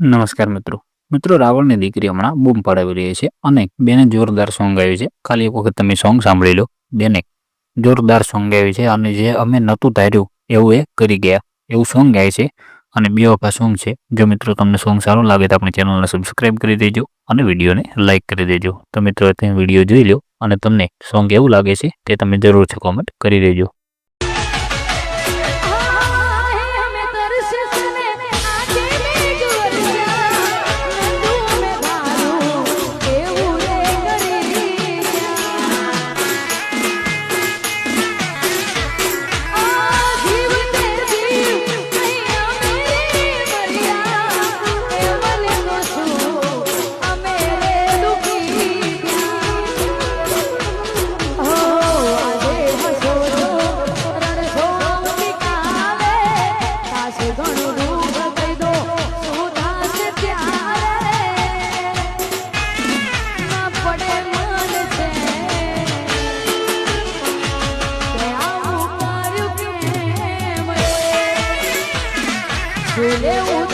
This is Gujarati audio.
નમસ્કાર મિત્રો. મિત્રો રાવણની દીકરી હમણાં બૂમ પડાવી રહી છે અને બેને જોરદાર સોંગ આવ્યું છે. ખાલી એક વખત તમે સોંગ સાંભળી લો. બેને જોરદાર સોંગ આવ્યું છે અને જે અમે નહોતું ધાર્યું, એવું એ કરી ગયા. એવું સોંગ ગાય છે અને બે વખત સોંગ છે. જો મિત્રો તમને સોંગ સારું લાગે તો આપણી ચેનલને સબસ્ક્રાઇબ કરી દેજો અને વિડીયોને લાઇક કરી દેજો. તો મિત્રો તમે વીડિયો જોઈ લો અને તમને સોંગ એવું લાગે છે તે તમે જરૂર છે કોમેન્ટ કરી દેજો. 水灵无